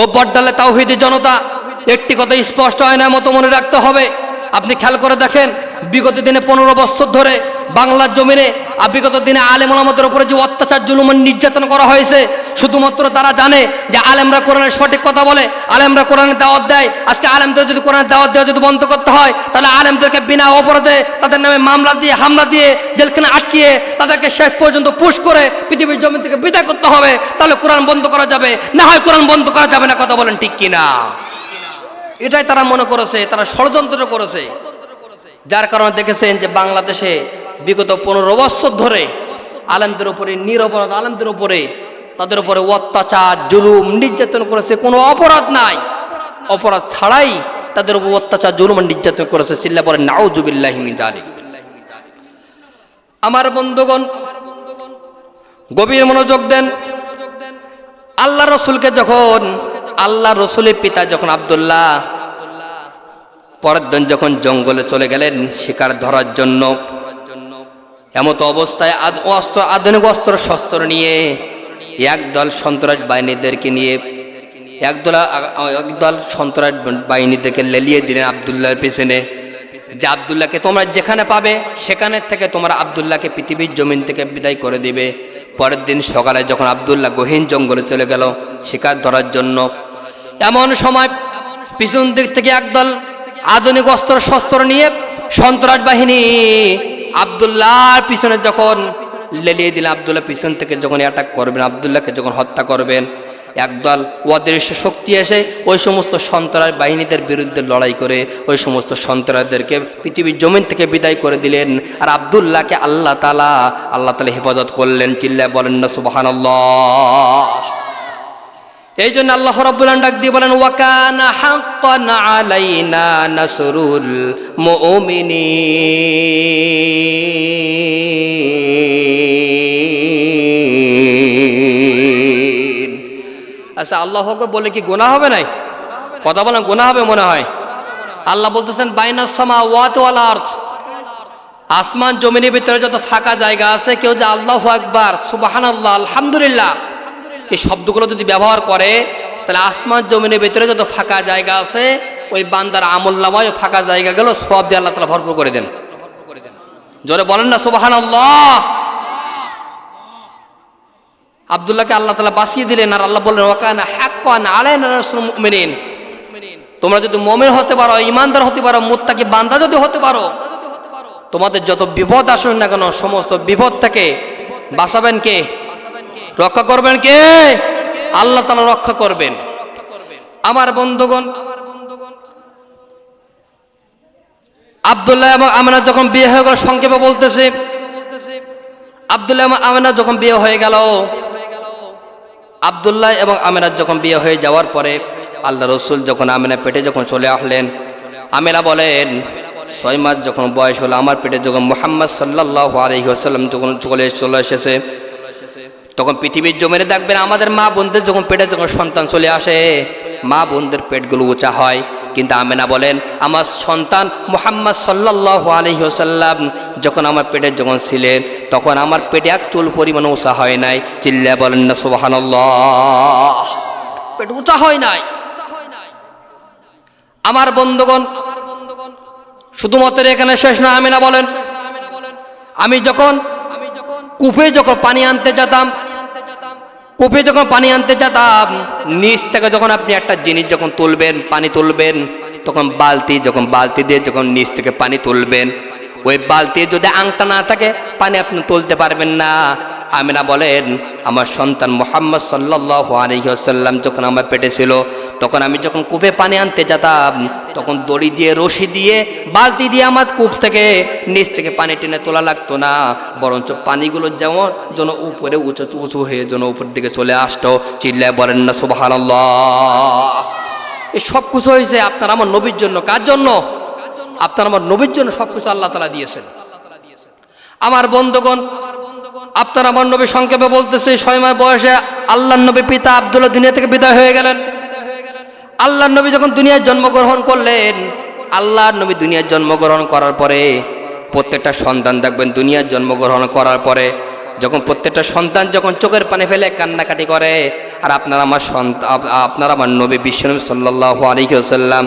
ও বড্ডালে তাওহিদি জনতা, একটি কথা স্পষ্ট হয় না, মতো মনে রাখতে হবে। আপনি খেয়াল করে দেখেন, বিগত দিনে পনেরো বছর ধরে বাংলার জমিনে বিগত দিনে আলেম আমাদের উপরে যে অত্যাচার, জুলুম নির্যাতন করা হয়েছে, শুধুমাত্র তারা জানে যে আলেমরা কোরআনের সঠিক কথা বলে, আলেমরা কোরআনের দাওয়াত দেয়। আজকে আলেমদের যদি কোরআনের দাওয়াত দেওয়া যদি বন্ধ করতে হয়, তাহলে আলেমদেরকে বিনা অপরাধে তাদের নামে মামলা দিয়ে, হামলা দিয়ে জেলখানে আটকিয়ে তাদেরকে শেষ পর্যন্ত পুশ করে পৃথিবীর জমি থেকে বিদায় করতে হবে। তাহলে কোরআন বন্ধ করা যাবে। না হয় কোরআন বন্ধ করা যাবে না, কথা বলেন ঠিক কিনা? এটাই তারা মনে করেছে, তারা ষড়যন্ত্র করেছে। যার কারণে দেখেছেন যে বাংলাদেশে বিগত পনেরো বছর ধরে আলেমদের উপরে, নিরপরাধ আলেমদের উপরে, তাদের উপরে অত্যাচার, জুলুম, নির্যাতন করেছে, কোনো অপরাধ নাই। অপরাধ ছাড়াই তাদের উপর অত্যাচার, জুলুম নির্যাতন করেছে। চিল্লা পরে নাও জুবিল্লাহ আমার বন্ধুগণ, গভীর মনোযোগ দেন। আল্লাহ রসুলকে যখন আল্লাহ রসুলের পিতা যখন আবদুল্লাহ পরের দিন যখন জঙ্গলে চলে গেলেন, শিকার ধরার জন্য এমত অবস্থায় অস্ত্র, আধুনিক অস্ত্র, শস্ত্র নিয়ে একদল সন্ত্রাস বাহিনীদেরকে নিয়ে একদল একদল সন্ত্রাস বাহিনীদেরকে লেলিয়ে দিলেন আবদুল্লাহর পেছনে। যে আবদুল্লাহকে তোমরা যেখানে পাবে, সেখানে থেকে তোমরা আবদুল্লাহকে পৃথিবীর জমিন থেকে বিদায় করে দিবে। পরের দিন সকালে যখন আবদুল্লাহ গহীন জঙ্গলে চলে গেল, শিকার ধরার জন্য, এমন সময় পিছন দিক থেকে একদল আধুনিক অস্ত্র, শস্ত্র নিয়ে সন্ত্রাস বাহিনী আবদুল্লাহর পিছনে যখন লেলিয়ে দিলেন, আবদুল্লাহ পিছন থেকে যখন অ্যাটাক করবেন, আবদুল্লাহকে যখন হত্যা করবেন, একদল অদৃশ্য শক্তি এসে ওই সমস্ত সন্ত্রাস বাহিনীদের বিরুদ্ধে লড়াই করে, ওই সমস্ত সন্ত্রাসদেরকে পৃথিবীর জমিন থেকে বিদায় করে দিলেন। আর আবদুল্লাহকে আল্লাহ তালা আল্লাহ তালা হেফাজত করলেন, চিল্লায় বলেন না সুবাহান এই জন্য আল্লাহ রাব্বুল ডাক দিয়ে বলেন, ওয়াকানা হাক্কান নাসরুল মুমিনিন। আচ্ছা আল্লাহ বলে কি গোনা হবে নাই? কথা বলেন গোনা হবে মনে হয়। আল্লাহ বলতেছেন বাইনাস সামা ওয়াত আরদ। আসমান জমিনের ভিতরে যত ফাঁকা জায়গা আছে, কেউ যে আল্লাহ আকবার সুবাহান আল্লাহ আলহামদুলিল্লাহ এই শব্দগুলো যদি ব্যবহার করে, তাহলে আসমান জমিনের ভেতরে যত ফাঁকা জায়গা আছে, ওই বান্দার আমল নামায় ওই ফাঁকা জায়গাগুলো সব দিয়ে আল্লাহ তালা ভরপুর করে দেন। জোরে বলেন না সুবাহান আল্লাহ আবদুল্লাহকে আল্লাহ তালা বাঁচিয়ে দিলেন আর আল্লাহ বললেন, ওয়াকানা হাক্কান আলাইনা তোমরা যদি মমিন হতে পারো ইমানদার হতে পারো, মুত্তাকি বান্দা যদি হতে পারো, তোমাদের যত বিপদ আসুন না কেন, সমস্ত বিপদ থেকে বাঁচাবেন কে? রক্ষা করবেন কে? আল্লাহ তালা রক্ষা করবেন। আমার বন্ধুগণ, আবদুল্লাহ এবং আমেনা যখন বিয়ে হয়ে গেল, সংক্ষেপে বলতেছে, আবদুল্লাহ এবং আমেনা যখন বিয়ে হয়ে গেল, আবদুল্লাহ এবং আমেনার যখন বিয়ে হয়ে যাওয়ার পরে আল্লাহ রসুল যখন আমেনা পেটে যখন চলে আসলেন, আমেনা বলেন, ছয় মাস যখন বয়স হলো, আমার পেটে যখন মোহাম্মদ সাল্লাহ আলহি যখন চলে চলে এসেছে তখন পৃথিবীর জমিনে দেখবেন আমাদের মা বোনদের যখন পেটে যখন সন্তান চলে আসে, মা বোনদের পেটগুলো উঁচা হয়। কিন্তু আমেনা বলেন, আমার সন্তান মোহাম্মদ সাল্লাহ আলহিহসাল্লাম যখন আমার পেটে যখন ছিলেন, তখন আমার পেটে এক চুল পরিমাণ উঁচা হয় নাই। চিল্লা বলেন, না সুবাহান পেট উঁচা হয় নাই। আমার বন্ধুগণ, শুধুমাত্র এখানে শেষ না, আমিনা বলেন, আমি যখন কূপে যখন পানি আনতে যেতাম, কূপে যখন পানি আনতে যেতাম, নিচ থেকে যখন আপনি একটা জিনিস যখন তুলবেন, পানি তুলবেন, তখন বালতি, যখন বালতি দিয়ে যখন নিচ থেকে পানি তুলবেন, ওই বালতি যদি আংটা না থাকে, পানি আপনি তুলতে পারবেন না। আমিনা বলেন, আমার সন্তান মোহাম্মদ সাল্লাহ আলহিহাসাল্লাম যখন আমার পেটে ছিল, তখন আমি যখন কূপে পানি আনতে যেতাম, তখন দড়ি দিয়ে, রশি দিয়ে, বালতি দিয়ে আমার কূপ থেকে নিচ থেকে পানি টেনে তোলা লাগতো না। বরঞ্চ পানিগুলো যেমন যেন উপরে উঁচু উঁচু হয়ে যেন উপর দিকে চলে আসতো। চিল্লায় বলেন না সুবাহান এই সব কিছু হয়েছে আপনার আমার নবীর জন্য। কার জন্য? আপনার আমার নবীর জন্য সব কিছু আল্লাহ তালা দিয়েছেন। আমার বন্ধুগণ আপনার আমার নবী সংক্ষেপে বলতেছে, ছয় মাস বয়সে আল্লাহ নবী পিতা আবদুল্লাহ দুনিয়া থেকে বিদায় হয়ে গেলেন। আল্লাহ নবী যখন দুনিয়ায় জন্মগ্রহণ করলেন আল্লাহ নবী দুনিয়ায় জন্মগ্রহণ করার পরে প্রত্যেকটা সন্তান দেখবেন দুনিয়ার জন্মগ্রহণ করার পরে যখন প্রত্যেকটা সন্তান যখন চোখের পানে ফেলে কান্নাকাটি করে আর আপনার আমার সন্তান আপনারা আমার নবী বিশ্বনবী সাল্লাহ আলহিউসাল্লাম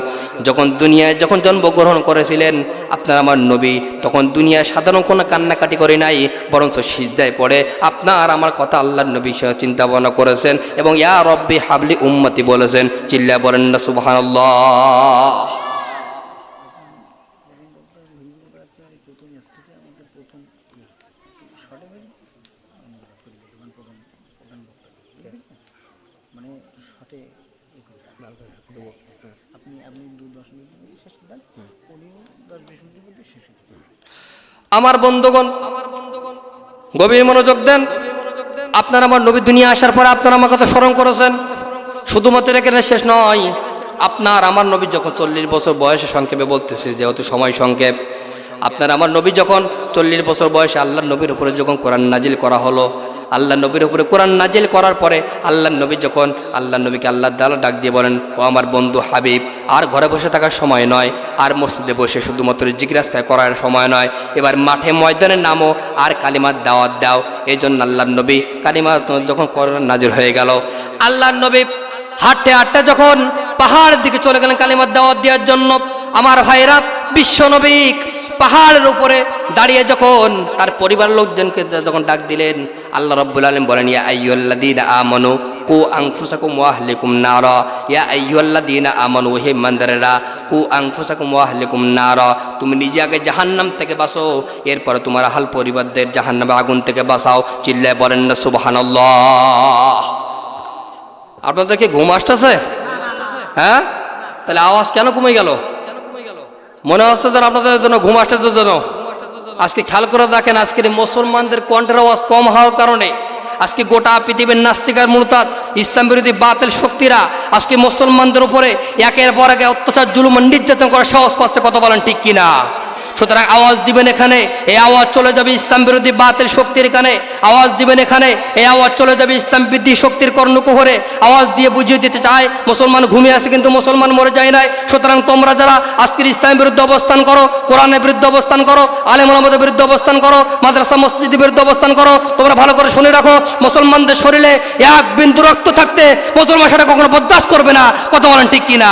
যখন দুনিয়ায় যখন জন্মগ্রহণ করেছিলেন, আপনার আমার নবী তখন দুনিয়ায় সাধারণ কোনো কান্নাকাটি করে নাই, বরঞ্চ সিজদায় পড়ে। আপনার আমার কথা আল্লাহর নবী চিন্তা ভাবনা করেছেন এবং ইয়া রব্বি হাবলি উম্মতি বলেছেন চিল্লা বলেন না সুবহানাল্লাহ প্রথম স্টেপে আমাদের প্রথম শর্টে বেরি প্রথম প্রধান বক্তা মানে শর্টে আপনি আপনি দু দশ মিনিটের মধ্যে শেষ দেন উনিও দশ বিশ মিনিটের মধ্যে শেষ হয়ে যাবে আমার বন্ধুগণ, গভীর মনোযোগ দেন। আপনার আমার নবী দুনিয়া আসার পরে আপনারা আমার কথা স্মরণ করেছেন। শুধুমাত্র এখানে শেষ নয়, আপনার আমার নবী যখন চল্লিশ বছর বয়সে সংক্ষেপে বলতেছে, যেহেতু সময় সংক্ষেপ, আপনার আমার নবী যখন চল্লিশ বছর বয়সে আল্লাহ নবীর উপরে যখন কোরআন নাজিল করা হলো আল্লাহ নবীর উপরে কোরআন নাজিল করার পরে আল্লাহ নবী যখন আল্লাহ নবীকে আল্লাহ তাআলা ডাক দিয়ে বলেন, ও আমার বন্ধু হাবিব, আর ঘরে বসে থাকার সময় নয়, আর মসজিদে বসে শুধুমাত্র জিজ্ঞাসা করার সময় নয়, এবার মাঠে ময়দানের নামও আর কালিমার দাওয়াত দাও। এই জন্য আল্লাহ নবী কালিমা যখন কোরআন নাজিল হয়ে গেল, আল্লাহ নবী হাঁটতে হাঁটতে যখন পাহাড়ের দিকে চলে গেলেন কালিমার দাওয়াত দেওয়ার জন্য, আমার ভাইরা, বিশ্ব নবী পাহাড়ের উপরে দাঁড়িয়ে যখন তার পরিবার লোকজনকে যখন ডাক দিলেন, আল্লাহ রব্বুল আলম বলেন, ইয়া আইয়ুল্লাদিন আমানু কু আংফুসাকুম ওয়াহলিকুম নারা। ইয়া আইয়ুল্লাদিন আমানু হে মন্দারেরা কু আংফুসাকুম ওয়াহলিকুম নারা। তুমি নিজে আগে জাহান্নাম থেকে বাঁচো, এরপরে তোমার হাল পরিবারদের জাহান্নামে আগুন থেকে বাঁচাও। চিল্লায় বলেন, না, সুবহানাল্লাহ। আপনাদের কি ঘুম আসতেছে? হ্যাঁ? তাহলে আওয়াজ কেন কমে গেল? মনে হচ্ছে যেন আপনাদের জন্য ঘুম আসতেছে যেন? আজকে খেয়াল করে দেখেন আজকের মুসলমানদের কণ্ঠের আওয়াজ কম হওয়ার কারণে আজকে গোটা পৃথিবীর নাস্তিকার মূলতাত ইসলাম বিরোধী বাতিল শক্তিরা আজকে মুসলমানদের উপরে একের পর একে অত্যাচার, জুলুম, নির্যাতন করার সাহস পাচ্ছে কত বলেন ঠিক কিনা? সুতরাং আওয়াজ দিবেন এখানে, এই আওয়াজ চলে যাবে ইসলাম বিরোধী বাতিল শক্তির কানে, আওয়াজ দিবেন এখানে, এই আওয়াজ চলে যাবে ইসলাম বিদ্যি শক্তির কর্ণকুহরে, আওয়াজ দিয়ে বুঝিয়ে দিতে চায়, মুসলমান ঘুমিয়ে আছে কিন্তু মুসলমান মরে যায় নাই, সুতরাং তোমরা যারা আজকের ইসলামের বিরুদ্ধে অবস্থান করো, কোরআনের বিরুদ্ধে অবস্থান করো, আলেম আলমদের বিরুদ্ধে অবস্থান করো, মাদ্রাসা মসজিদের বিরুদ্ধে অবস্থান করো, তোমরা ভালো করে শুনে রাখো, মুসলমানদের শরীরে এক বিন্দু রক্ত থাকতে মুসলমান সেটা কখনো বরদাস্ত করবে না, কথা বলেন ঠিক কিনা?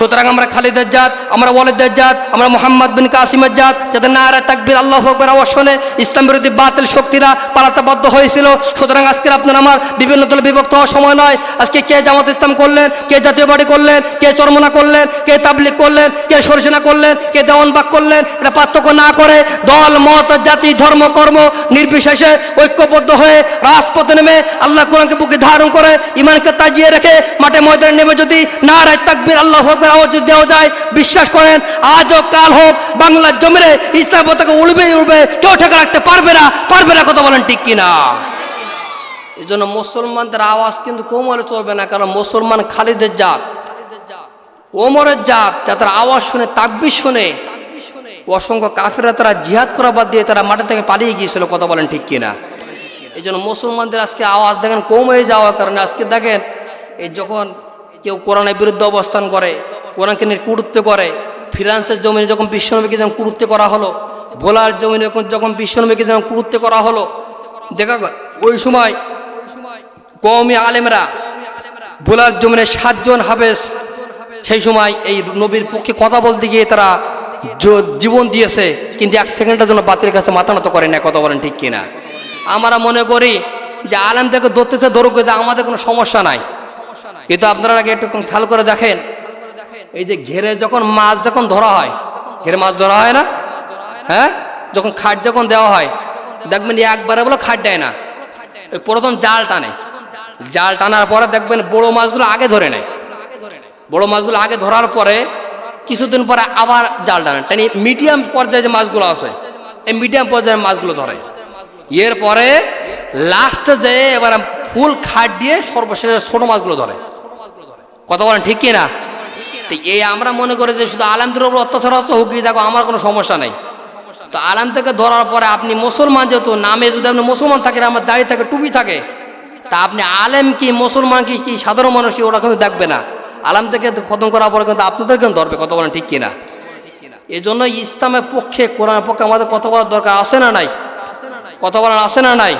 সুতরাং আমরা খালিদের জাত আমরা ওয়ালিদের জাত আমরা মোহাম্মদ বিন কাসিমের জাত যাদের নারা তাকবির আল্লাহ আকবর আওয়াজ শুনে ইসলাম বিরোধী বাতিল শক্তিরা পালাতে বাধ্য হয়েছিল। সুতরাং আজকের আপনার আমার বিভিন্ন দলে বিভক্ত হওয়ার সময় নয়। আজকে কে জামাত ইসলাম করলেন, কে জাতীয় বাড়ি করলেন, কে চরমনা করলেন, কে তাবলিক করলেন, কে সরসেনা করলেন, কে দেওয়ানবাগ করলেন, এটা পার্থক্য না করে দল, মত, জাতি, ধর্ম, কর্ম নির্বিশেষে ঐক্যবদ্ধ হয়ে রাজপথে নেমে আল্লাহ কোরআনকে বুকে ধারণ করে ইমানকে তাজিয়ে রেখে মাঠে ময়দানে নেমে যদি না রায় তাকবির আল্লাহ আকবর আওয়াজ যদি দেওয়া যায়, বিশ্বাস করেন আজ হোক কাল হোক, বাংলার জমিরে ইসলাম পতাকা উড়বেই উড়বে কেউ ঠেকা রাখতে পারবে না পারবে না কথা বলেন ঠিক কিনা? এই জন্য মুসলমানদের আওয়াজ কিন্তু কোমলে চলবে না, কারণ মুসলমান খালিদের জাত। ওমরের জাত, যাদের আওয়াজ শুনে, তাকবির শুনে, অসংখ্য কাফিরা তারা জিহাদ করা বাদ দিয়ে তারা মাঠে থেকে পালিয়ে গিয়েছিল, কথা বলেন ঠিক কিনা? এই জন্য মুসলমানদের আজকে আওয়াজ দেখেন, কম হয়ে যাওয়ার কারণে আজকে দেখেন, এই যখন কেউ কোরআনের বিরুদ্ধে অবস্থান করে, কোরআনকে নিয়ে কুরুত্ব করে ফিরান্সের জমিনে যখন বিশ্বনবীকে যখন কুরুত্ব করা হলো, ভোলার জমিনে যখন বিশ্বনবীকে যখন কুরুত্ব করা হলো, দেখা ওই সময় কৌমি আলেমরা ভোলার জমিনে সাতজন হাফেজ, সেই সময় এই নবীর পক্ষে কথা বলতে গিয়ে তারা জীবন দিয়েছে, কিন্তু এক সেকেন্ডের জন্য বাতিলের কাছে মাথা নত করে না কথা বলেন ঠিক কিনা। আমরা মনে করি যে আলেম থেকে ধরতেছে ধরুক আমাদের কোনো সমস্যা নাই। কিন্তু আপনারা আগে একটু খেয়াল করে দেখেন। এই যে ঘেরে যখন মাছ যখন ধরা হয়, ঘেরে মাছ ধরা হয় না? হ্যাঁ? যখন খাট যখন দেওয়া হয়, দেখবেন একবারে বলে খাট দেয় না। ওই প্রথম জাল টানে। জাল টানার পরে দেখবেন বড় মাছগুলো আগে ধরে নেয়। বড় মাছগুলো আগে ধরার পরে কিছুদিন পরে আবার জাল টানে। টানি মিডিয়াম পর্যায়ে যে মাছগুলো আছে, এই মিডিয়াম পর্যায়ে মাছগুলো ধরে। এরপরে লাস্টে যে এবার ফুল খাট দিয়ে সর্বশেষে ছোট মাছগুলো ধরে। কথা বলেন ঠিক কিনা? তো এই আমরা মনে করি যে শুধু আলামদের উপর অত্যাচার হচ্ছে হোক দেখো, আমার কোনো সমস্যা নেই। তো আলাম থেকে ধরার পরে আপনি মুসলমান যেহেতু, নামে যদি আপনি মুসলমান থাকেন, আমার দাড়ি থাকে, টুপি থাকে, তা আপনি আলেম কি মুসলমান কি কি সাধারণ মানুষ কি, ওরা কিন্তু দেখবে না। আলাম থেকে খতম করার পরে কিন্তু আপনাদের কিন্তু ধরবে, কথা বলেন ঠিক কিনা? এই জন্য ইসলামের পক্ষে, কোরআনের পক্ষে আমাদের কথা বলার দরকার আছে না নাই? কথা বলার আছে না নাই?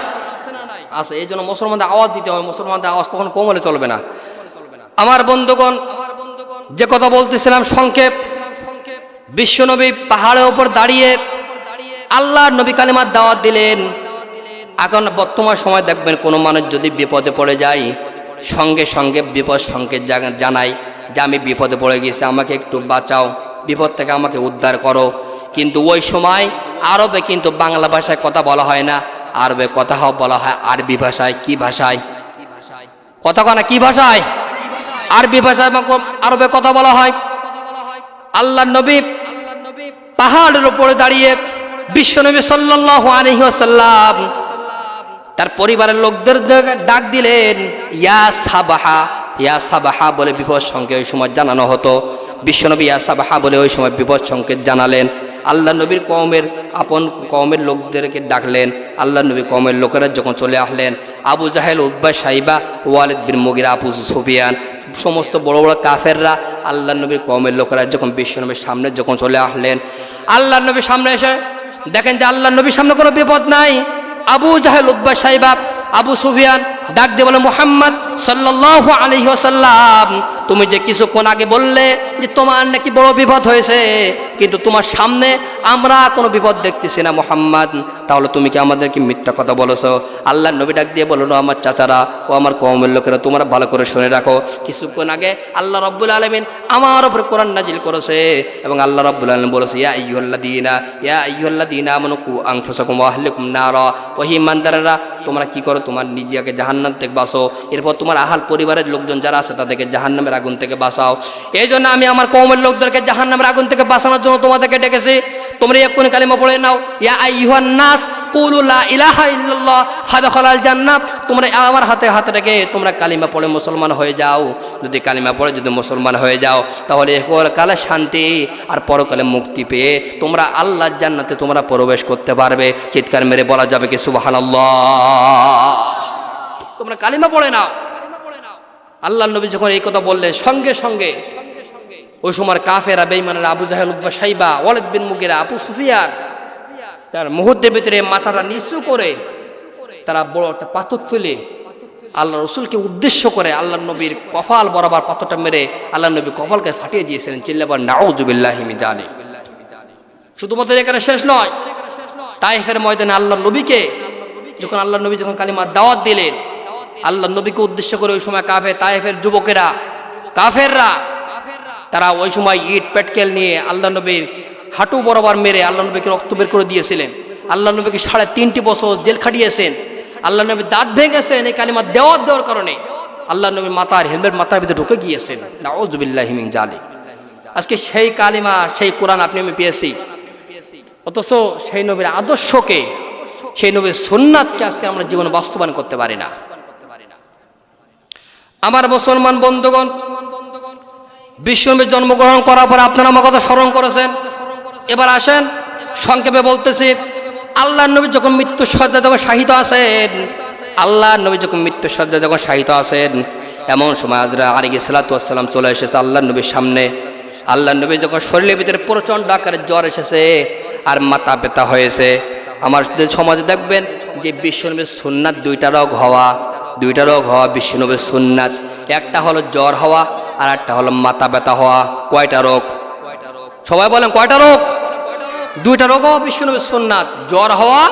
আছে এই জন্য মুসলমানদের আওয়াজ দিতে হয় মুসলমানদের আওয়াজ কখনো কম হলে চলবে না। আমার বন্ধুগণ, যে কথা বলতেছিলাম সংক্ষেপ, বিশ্বনবী পাহাড়ের ওপর দাঁড়িয়ে আল্লাহ নবী কালিমার দাওয়াত দিলেন। এখন বর্তমান সময় দেখবেন কোনো মানুষ যদি বিপদে পড়ে যায়, সঙ্গে সঙ্গে বিপদ সংকেত জানাই যে আমি বিপদে পড়ে গেছি, আমাকে একটু বাঁচাও, বিপদ থেকে আমাকে উদ্ধার করো। কিন্তু ওই সময় আরবে কিন্তু বাংলা ভাষায় কথা বলা হয় না। আরবে কথা বলা হয় আরবি ভাষায়, কি ভাষায়? কথা কনা কি ভাষায়? আরবি ভাষায় আরবে কথা বলা হয়। আল্লাহ নবী পাহাড়ের উপরে দাঁড়িয়ে বিশ্বনবী আলাইহি ওয়াসাল্লাম তার পরিবারের লোকদের ডাক দিলেন, ইয়া সাবাহা ইয়া সাবাহা বলে বিপদ সঙ্গে ওই সময় জানানো হতো। বিশ্বনবী ইয়া সাবাহা বলে ওই সময় বিপদ সংকেত জানালেন। আল্লাহ নবীর কওমের, আপন কওমের লোকদেরকে ডাকলেন। আল্লাহ নবী কওমের লোকেরা যখন চলে আসলেন, আবু জাহেল উদ্বা সাইবা, ওয়ালিদ বিন মুগিরা, আবু সুফিয়ান সমস্ত বড় বড় কাফেররা আল্লাহ নবীর কওমের লোকেরা যখন বিশ্বনবীর সামনে যখন চলে আসলেন, আল্লাহ নবীর সামনে এসে দেখেন যে আল্লাহ নবীর সামনে কোনো বিপদ নাই। আবু জাহেল উদ্বা সাহেবাব আবু সুফিয়ান ডাক দিয়ে বলে, মোহাম্মদ আলাইহি ওয়াসাল্লাম, তুমি যে কিছুক্ষণ আগে বললে যে তোমার নাকি বড় বিপদ হয়েছে, কিন্তু তোমার সামনে আমরা কোনো বিপদ দেখতেছি না, মোহাম্মদ। তাহলে তুমি কি আমাদেরকে মিথ্যা কথা বলেছ? আল্লাহ নবী ডাক দিয়ে বলল আমার চাচারা ও আমার কমের লোকেরা, তোমরা ভালো করে শুনে রাখো। কিছুক্ষণ আগে আল্লাহ রব্বুল আলমিন আমার ওপরে কোরআন নাজিল করেছে এবং আল্লাহ রব্বুল আলম বলেছে, ইয়া ইয়ুল্লা দিনা ইয়া ইয়ুল্লা দিনা মনুকু আংফুসাকুম আহলিকুম নারা। ওহি ইমানদারেরা, তোমরা কি করো? তোমার নিজেকে জাহান্নাম থেকে বাঁচো। এরপর তোমার আহাল পরিবারের লোকজন যারা আছে, তাদেরকে জাহান্নামের আগুন থেকে বাঁচাও। এই জন্য আমি আমার কৌমের লোকদেরকে জাহান্নামের আগুন থেকে বাঁচানোর জন্য তোমাদেরকে ডেকেছি। তোমরা এক্ষুনি কালিমা পড়ে নাও। ইয়া আইয়ুহান নাস, কুলু লা ইলাহা ইল্লাল্লাহ ফাদখালাল জান্নাত। তোমরা আমার হাতে হাতে রেখে তোমরা কালিমা পড়ে মুসলমান হয়ে যাও। যদি কালিমা পড়ে যদি মুসলমান হয়ে যাও, তাহলে কালে শান্তি আর পরকালে মুক্তি পেয়ে তোমরা আল্লাহর জান্নাতে তোমরা প্রবেশ করতে পারবে। চিৎকার মেরে বলা যাবে কি সুবহানাল্লাহ। তোমরা কালিমা পড়ে নাও। আল্লাহ নবী যখন এই কথা বললেন, সঙ্গে সঙ্গে ওই সময় কাফেরা বেইমানেরা আবু জাহেল উদ্বা সাইবা ওয়ালিদ বিন মুগিরা, আবু সুফিয়ান, তার মুহূর্তের ভিতরে মাথাটা নিচু করে তারা বড় একটা পাথর তুলে আল্লাহ রসুলকে উদ্দেশ্য করে আল্লাহ নবীর কপাল বরাবর পাথরটা মেরে আল্লাহ নবী কপালকে ফাটিয়ে দিয়েছিলেন। চিল্লাবার নাউজুবিল্লাহিমি জানি শুধুমাত্র এখানে শেষ নয়, তাইফের ময়দানে আল্লাহ নবীকে যখন আল্লাহ নবী যখন কালিমার দাওয়াত দিলেন আল্লাহ নবীকে উদ্দেশ্য করে ওই সময় কাফে তাইফের যুবকেরা, কাফেররা তারা ওই সময় ইট, পেটকেল নিয়ে আল্লাহ নবীর হাঁটু বরাবর মেরে আল্লাহ নবীকে রক্ত বের করে দিয়েছিলেন। আল্লাহ নবীকে সাড়ে তিনটি বছর জেল খাটিয়েছেন। আল্লাহ নবী দাঁত ভেঙেছেন এই কালিমা দেওয়ার দেওয়ার কারণে। আল্লাহ নবীর মাথার হেলমেট মাথার ভিতরে ঢুকে গিয়েছেন। নাউজুবিল্লাহিমিন জালি আজকে সেই কালিমা, সেই কোরআন আপনি আমি পেয়েছি। অথচ সেই নবীর আদর্শকে, সেই নবীর সুন্নাতকে আজকে আমরা জীবনে বাস্তবায়ন করতে পারি না। আমার মুসলমান বন্ধুগণ বিশ্বনবী জন্মগ্রহণ করার পর আপনারা আমার কথা স্মরণ করেছেন। এবার আসেন, সংক্ষেপে বলতেছি আল্লাহ নবী যখন মৃত্যু সজ্জা যখন শাহিত আছেন আল্লাহ নবী যখন মৃত্যু সজ্জা যখন শাহিত আছেন, এমন সময় আজরা আলিগে সালাতাম চলে এসেছে আল্লাহ নবীর সামনে। আল্লাহ নবী যখন শরীরের ভিতরে প্রচণ্ড আকারে জ্বর এসেছে আর মাথা ব্যথা হয়েছে। আমার সমাজে দেখবেন যে বিশ্বনবীর সুন্নাত দুইটা রোগ হওয়া, দুইটা রোগ হওয়া বিশ্বনবীর সুন্নাত। একটা হলো জ্বর হওয়া আর একটা হলো মাথা ব্যথা হওয়া, কয়টা রোগ? সবাই বলেন কয়টা রোগ? দুইটা রোগ হওয়া বিশ্বনবীর সুন্নাত, জ্বর হওয়া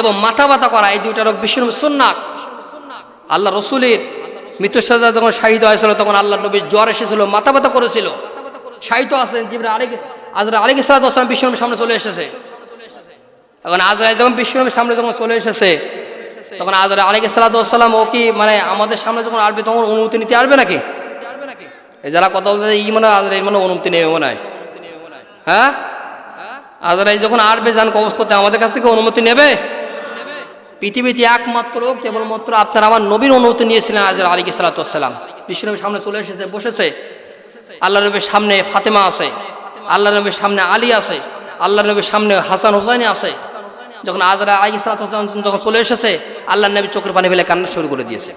এবং মাথা ব্যথা করা, এই দুইটা রোগ বিশ্বনবীর সুন্নাত। আল্লাহ রসুলের মৃত্যুসাজা যখন শাহিদ হয়েছিল, তখন আল্লাহ নবীর জ্বর এসেছিল, মাথা ব্যথা করেছিল। শাহিদ আছেন জিবরা আলিক আজরা আলিক ইসলাতাম বিশ্বনবীর সামনে চলে এসেছে। এখন আজরা যখন বিশ্বনবীর সামনে যখন চলে এসেছে, তখন আজরা আলিক ইসলাতাম ও কি মানে আমাদের সামনে যখন আসবে, তখন অনুমতি নিতে আসবে নাকি? যারা কথা বলতে ই মনে হয় আজরা এই মনে অনুমতি নেবে মনে হয় হ্যাঁ? আজরা এই যখন আসবে যান কবজ করতে আমাদের কাছ থেকে অনুমতি নেবে? পৃথিবীতে একমাত্র কেবলমাত্র আপনার আমার নবীর অনুমতি নিয়েছিলেন আজরা আলী সালাতাম বিশ্বনবীর সামনে চলে এসেছে, বসেছে। আল্লাহ নবীর সামনে ফাতেমা আছে। আল্লাহ নবীর সামনে আলী আছে। আল্লাহ নবীর সামনে হাসান হোসাইনি আছে। যখন আজরা আলী সালাতাম যখন চলে এসেছে আল্লাহ নবী চোখের পানি ফেলে কান্না শুরু করে দিয়েছে।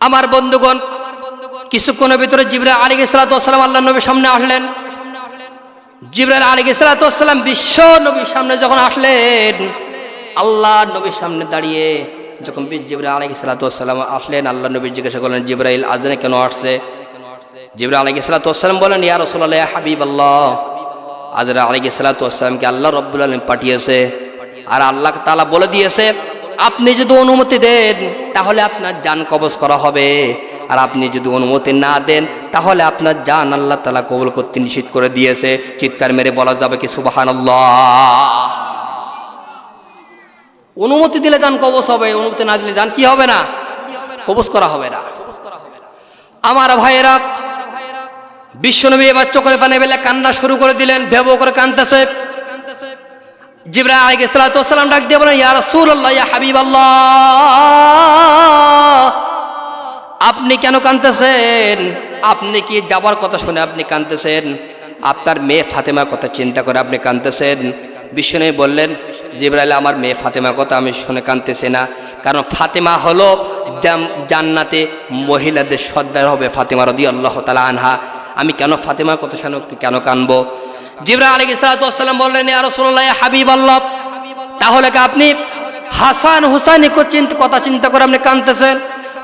আমার বন্ধুগণ কিছুক্ষণের ভিতরে জিবরা আলী সালাতাম আল্লাহ নবীর সামনে আসলেন। জিবরাল আলী সালাতাম বিশ্ব নবীর সামনে যখন আসলেন আল্লাহ নবীর সামনে দাঁড়িয়ে যখন জিব্রাইল আলাইহি সালাতাম আসলেন আল্লাহ নবী জিজ্ঞাসা করলেন, জিব্রাইল, আজানে কেন আসছে? জিব্রাইল আলাইহি সালাতাম বলেন ইয়া রাসূলুল্লাহ, ইয়া হাবিবাল্লাহ আজরা আলাইহি সালাতামকে আল্লাহ রব্বুল আলামিন পাঠিয়েছে আর আল্লাহ তাআলা বলে দিয়েছে, আপনি যদি অনুমতি দেন, তাহলে আপনার জান কবজ করা হবে। আর আপনি যদি অনুমতি না দেন, তাহলে আপনার জান আল্লাহ তাআলা কবুল করতে নিষেধ করে দিয়েছে। চিৎকার মেরে বলা যাবে কি, সুবহানাল্লাহ। অনুমতি দিলে যান কবজ হবে, অনুমতি না দিলে যান কি হবে না? কবজ করা হবে না। আমার ভাইয়েরা, বিশ্বনবী এবার চোখের পানে বেলে কান্না শুরু করে দিলেন, ভেবো করে কানতেছে জিবরা আলাইহিস সালাতু ওয়াসসালাম ডাক দিয়ে বলেন, ইয়া রাসূলুল্লাহ, ইয়া হাবিবাল্লাহ। আপনি কেন কানতেছেন আপনি কি যাবার কথা শুনে আপনি কানতেছেন আপনার মেয়ে ফাতেমার কথা চিন্তা করে আপনি কানতেছেন বিশ্বনবী বললেন, জিব্রাইল, আমার মেয়ে ফাতেমার কথা আমি শুনে কানতেছি না। কারণ ফাতেমা হলো জান্নাতে মহিলাদের সর্দার হবে ফাতেমা রদি আল্লাহ তালা আনহা। আমি কেন ফাতেমার কথা শুনে কেন কানবো জিব্রা আলী সালাতাম বললেন রাসূলুল্লাহ হাবিব আল্লাহ তাহলে কি আপনি হাসান হুসাইনি কথা চিন্তা করে আপনি কানতেছেন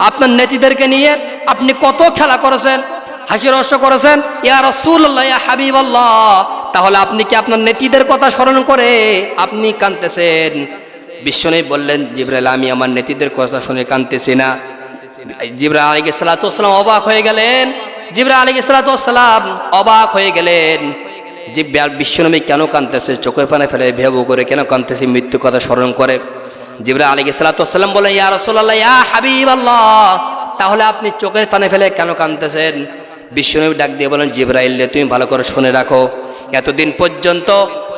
আপনার নেতিদেরকে নিয়ে আপনি কত খেলা করেছেন, হাসি রস্য করেছেন? ইয়া রসুল্লাহ ইয়া হাবিব আল্লাহ তাহলে আপনি কি আপনার নেতিদের কথা স্মরণ করে আপনি কানতেছেন বিশ্বনবী বললেন, জিব্রাইল, আমি আমার নেতিদের কথা শুনে কানতেছি না। জিব্রা আলী সালাতাম অবাক হয়ে গেলেন। জিব্রা আলী সালাতাম অবাক হয়ে গেলেন। ব্যার- বিশ্বনবী কেন কানতেছে চোখের পানে ফেলে ভেবু করে কেন কানতেছে মৃত্যু কথা স্মরণ করে। জিবরা আলী সালাতাম বলেন ইয়া রসোল্লাহ হাবিব আল্লাহ তাহলে আপনি চোখের পানে ফেলে কেন কানতেছেন বিশ্বনবী ডাক দিয়ে বলেন জিবরা রে, তুমি ভালো করে শুনে রাখো। এতদিন পর্যন্ত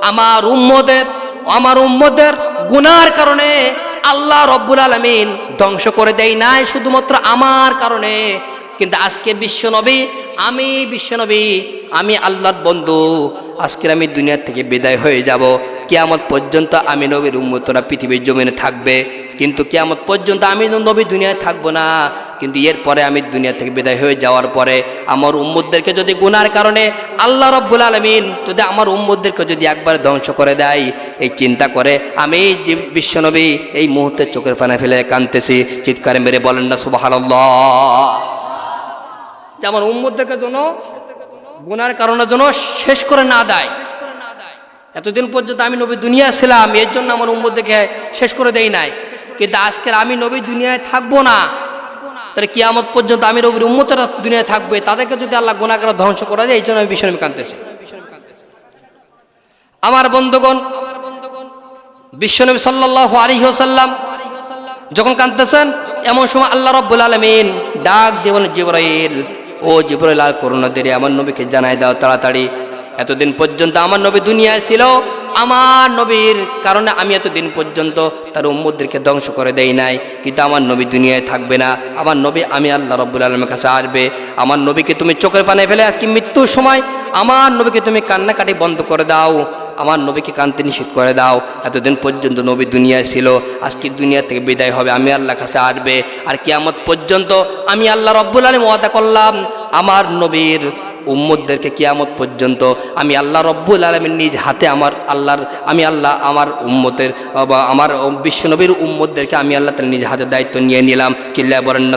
আমার উম্মদের আমার উম্মদের গুনার কারণে আল্লাহ রব্বুল আলমিন ধ্বংস করে দেয় নাই শুধুমাত্র আমার কারণে। কিন্তু আজকে বিশ্বনবী, আমি বিশ্বনবী, আমি আল্লাহর বন্ধু। আজকের আমি দুনিয়ার থেকে বিদায় হয়ে যাব। কেয়ামত পর্যন্ত আমি নবীর উম্মতরা পৃথিবীর জমিনে থাকবে। কিন্তু কেয়ামত পর্যন্ত আমি নবী দুনিয়ায় থাকব না। কিন্তু এরপরে আমি দুনিয়া থেকে বিদায় হয়ে যাওয়ার পরে আমার উম্মতদেরকে যদি গুনার কারণে আল্লাহ রব্বুল আলমিন যদি আমার উম্মতদেরকে যদি একবার ধ্বংস করে দেয়, এই চিন্তা করে আমি যে বিশ্বনবী এই মুহূর্তে চোখের ফানা ফেলে কানতেছি চিৎকারে মেরে বলেন না সুবাহ যে আমার উম্মতদেরকে যেন গুনার কারণের জন্য শেষ করে না দেয়। এতদিন পর্যন্ত আমি নবী দুনিয়া ছিলাম, এর জন্য আমার উম্মতদেরকে শেষ করে দেই নাই। কিন্তু আজকের আমি নবী দুনিয়ায় থাকব না। তাহলে কিয়ামত পর্যন্ত আমি নবীর উম্মতেরা দুনিয়ায় থাকবে, তাদেরকে যদি আল্লাহ গুনাহ করে ধ্বংস করা যায়, এই জন্য আমি বিশ্বনবী কানতেছি আমার বন্ধুগণ বিশ্বনবী সাল্লাহ আলী হোসাল্লাম যখন কাঁদতেছেন, এমন সময় আল্লাহ রব্বুল আলমিন ডাক দেবেন জিব্রাইল। ও জিব্রাইল, আর করোনা দেরি আমার নবীকে জানাই দাও তাড়াতাড়ি। এতদিন পর্যন্ত আমার নবী দুনিয়ায় ছিল, আমার নবীর কারণে আমি এতদিন পর্যন্ত তার উম্মদদেরকে ধ্বংস করে দেই নাই। কিন্তু আমার নবী দুনিয়ায় থাকবে না। আমার নবী, আমি আল্লাহ রব্বুল আলমের কাছে আসবে আমার নবীকে তুমি চোখের পানে ফেলে আজকে মৃত্যুর সময়, আমার নবীকে তুমি কান্নাকাটি বন্ধ করে দাও। আমার নবীকে কান্তি নিষেধ করে দাও। এতদিন পর্যন্ত নবী দুনিয়ায় ছিল, আজকে দুনিয়া থেকে বিদায় হবে, আমি আল্লাহ কাছে আসবে আর কিয়ামত পর্যন্ত আমি আল্লাহ রব্বুল আলম ওয়াদা করলাম, আমার নবীর উম্মদদেরকে কিয়ামত পর্যন্ত আমি আল্লাহ রব্বুল আলমের নিজ হাতে আমার আল্লাহর, আমি আল্লাহ আমার উম্মতের, বা আমার বিশ্বনবীর উম্মদদেরকে আমি আল্লাহ তার নিজ হাতে দায়িত্ব নিয়ে নিলাম। চিল্লায় বলেন না